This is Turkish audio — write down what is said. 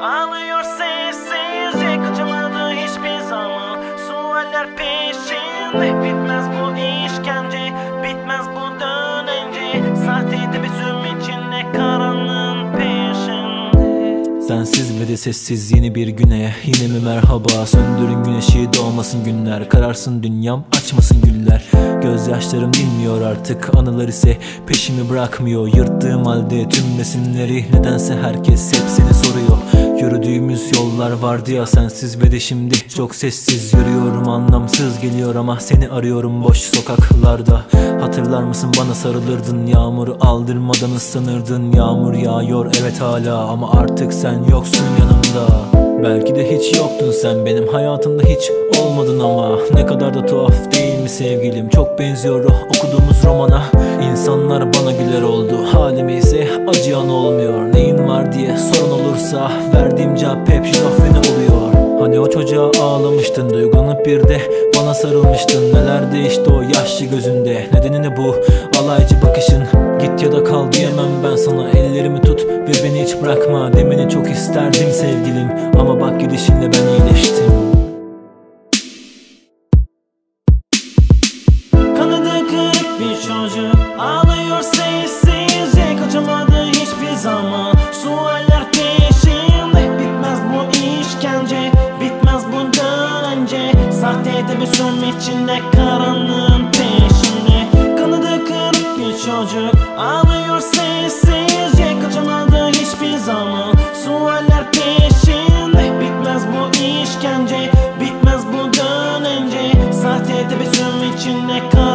Ağlıyor sessizce kaçamadı hiçbir zaman. Sualler peşinde bitmez bu işkence Bitmez bu dönence. Sahte tebessüm içinde karanlığın peşinde. Sensiz ve de sessiz yeni bir güne? Yine mi merhaba? Söndürün güneşi doğmasın günler. Kararsın dünyam açmasın güller. Gözyaşlarım dinmiyor artık anılar ise peşimi bırakmıyor. Yırttığım halde tüm resimleri Nedense herkes hep seni soruyor. Yürüdüğümüz yollar vardı ya sensiz ve de şimdi. Çok sessiz yürüyorum anlamsız geliyor ama Seni arıyorum boş sokaklarda. Hatırlar mısın bana sarılırdın Yağmuru aldırmadan ıslanırdın Yağmur yağıyor evet hala Ama artık sen yoksun yanımda. Belki de hiç yoktun sen benim hayatımda hiç olmadın ama. Ne kadar da tuhaf değil mi sevgilim? Çok benziyor okuduğumuz romana. İnsanlar bana Cevap hep şizofreni oluyor. Hani o çocuğa ağlamıştın Duygulanıp bir de bana sarılmıştın. Neler değişti o yaşlı gözünde? Nedeni ne bu alaycı bakışın. Git ya da kal diyemem ben sana Sahte tebessüm içinde karanlığın peşinde. Kanadı kırık bir çocuk ağlıyor sessizce Kaçamadı hiçbir zaman sualler peşinde. Bitmez bu işkence bitmez bu dönence. Sahte tebessüm içinde karanlığın